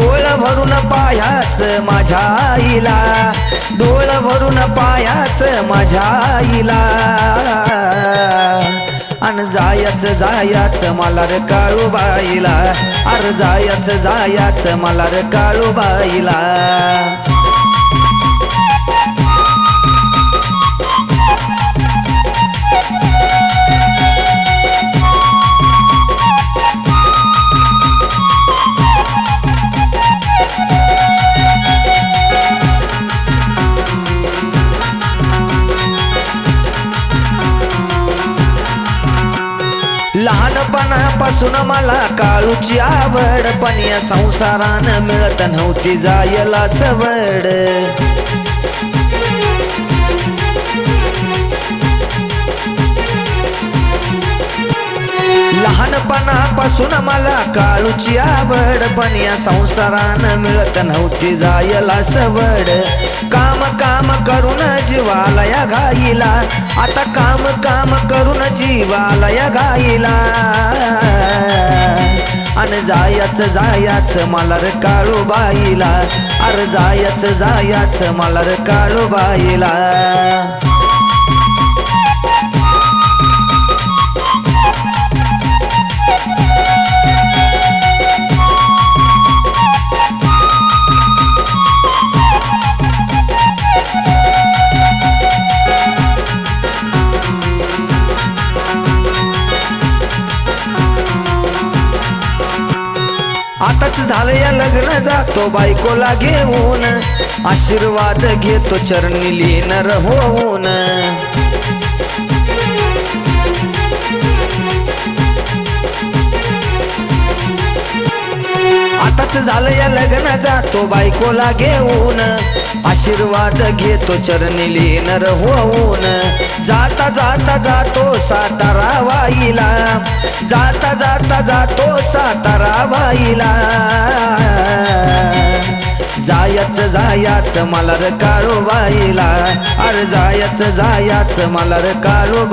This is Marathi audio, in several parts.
भरून पायाच माझ्या आईला. डोळ भरून पायाच माझ्या आईला. अन जायच जायाच मला रे काळूबाईला अर जायच जायाच मला रे काळूबाईला लहानपणापासून मला काळूची आवड पण या संसारानं मिळत नव्हती जायला सवड लहानपणापासून मला काळूची आवड पण या संसारानं मिळत नव्हती जायला सवड. काम काम करून जीवाला या गाईला आता काम काम करून जीवाला या गाईला अन जायच जायाच मला रे काळूबाईला अरे जायच जायाच मला रे काळूबाईला आताच झालं या लग्न जातो बायकोला घेऊन आशीर्वाद घेतो चरणी लीन होऊन. आताच झालं या लग्न जातो बायकोला घेऊन आशीर्वाद घेतो चरणी लीन होऊन. जाता जाता जातो सातारा वाईला. जाता जाता जातो सातारा वाईला. जायच जायाच मला र काळू बाईला. अरे जायच जायाच मला र काळू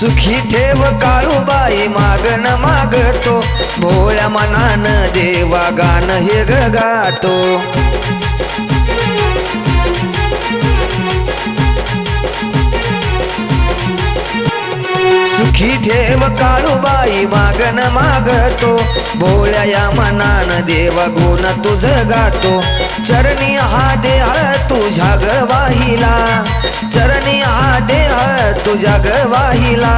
सुखी ठेव काळूबाई मागन मागतो. भोळ्या मनान देवा गान हे गातो. सुखी ठेव काळूबाई मागन मागतो. भोळ्या या मनान देवा गुण तुझ गातो. चरणी हा देह तुझ्या गवाहिला चर तुझ्या गवाहिला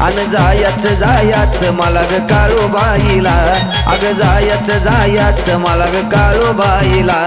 अन जायच जायाच मला ग काळू बाईला. अग जायच जायाच मला ग काळू बाईला.